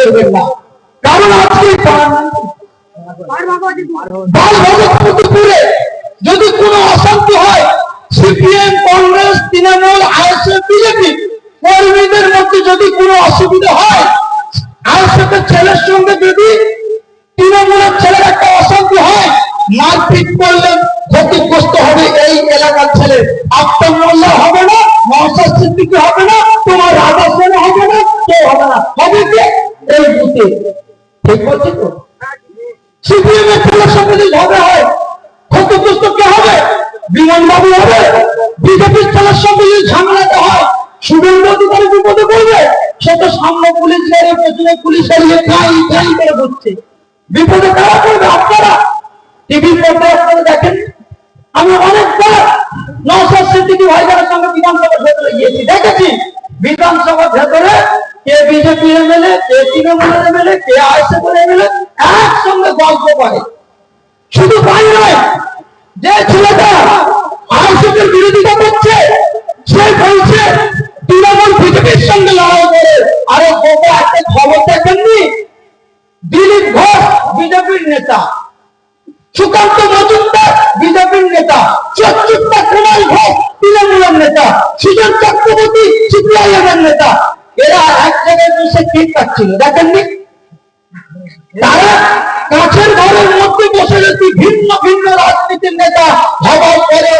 করবেন না। কারণ আজকে যদি কোনো অশান্তি হয়, CPM, Congress, Trinamool ISF BJP কর্মীদের মধ্যে যদি কোনো অসুবিধা হয়, আইএসএফ এর ছেলের সঙ্গে যদি তৃণমূলের ছেলের একটা অশান্তি হয়, মারপিট করলে ক্ষতিগ্রস্ত হবে এই এলাকার ছেলে। আফতার মোল্লা হবে না মহাশাস সিদ্দিকি হবে না, তোমার রাজা সেনা হবে না, কেউ হবে না। হবে কে এই ঠিক বলছি তো? সিপিএম এর সঙ্গে যদি ঝগড়া হয়, ক্ষতিগ্রস্ত কে হবে? হবে? বিজেপির ছেলের সঙ্গে যদি হয় বিপদে আমি অনেকবার সঙ্গে বিধানসভার ভেতরে গিয়েছি, দেখেছি। বিধানসভার ভেতরে কে বিজেপি এমএলএ, কে তৃণমূলের এমএলএ, কে আইএসএফ এমএলএ, একসঙ্গে গল্প করে। শুধু তাই নয়, যে ছেলেটা আইএসএফ বিরোধিতা করছে, সে বলছে, তৃণমূল বিজেপির সঙ্গে লড়াই করে। আরে বাবা একটা খবর দেখেননি? দিলীপ ঘোষ বিজেপির নেতা, সুকান্ত মজুমদার বিজেপির নেতা চচ্চুত্তা কুমার ঘোষ তৃণমূলের নেতা, সুজন চক্রবর্তী সিপিআইএম এর নেতা এরা এক জায়গায় বসে ঠিক পাচ্ছিল দেখেননি? তারা কাছের ঘরের মধ্যে বসে যদি ভিন্ন ভিন্ন রাজনীতির নেতা হওয়ার পরে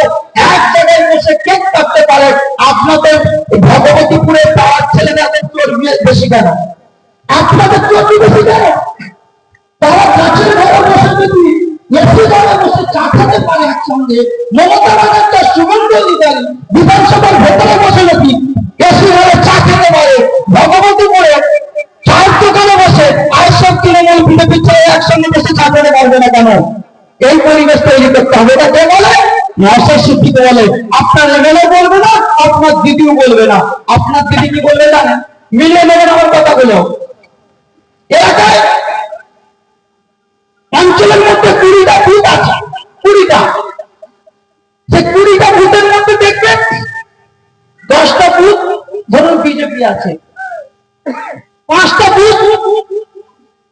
এক জায়গায় বসে কেক কাটতে পারে আপনাদের ছেলেদের চর্বি বেশি কেন? আপনাদের চর্বি বেশি কেন? তারা কাছের ঘরে বসে যদি এসি বসে চা খেতে পারে একসঙ্গে, মমতা ব্যানার্জি শুভেন্দু অধিকারী বিধানসভার ভেতরে বসে নাকি তৃণমূল বিজেপি একসঙ্গে বসে চা খেতে পারবে না কেন? এই পরিবেশ তৈরি করতে হবে। এটা কে বলে? মহাশয় বলে। আপনার এমএলএ বলবে না, আপনার দিদিও বলবে না। আপনার দিদি কি বলবে জানেন? মিলিয়ে নেবেন আমার কথাগুলো। এলাকায় অঞ্চলের মধ্যে কুড়িটা বুথ আছে। কুড়িটা। সে কুড়িটা বুথের মধ্যে দেখবেন দশটা বুথ ধরুন বিজেপি আছে। পাঁচটা বুথ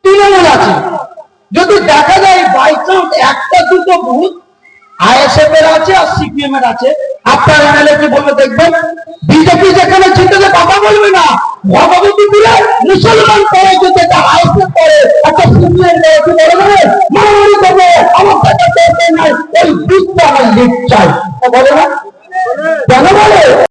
তৃণমূল আছে। যদি দেখা যায় বাই চান্স একটা, দুটো বুথ আইএসএফ এর আছে আর সিপিএম এর আছে এমএলএ কি বলবে, দেখবেন বিজেপি যেখানে জিতেছে বলবে না মুসলমান করে যেতে আইএসএফ করে একটা সিপিএম কি বলে দেবে করবে, আমার কাছে দরকার নাই, ওই বুথটা আমার লিড চাই। বলে না? কেন বলে?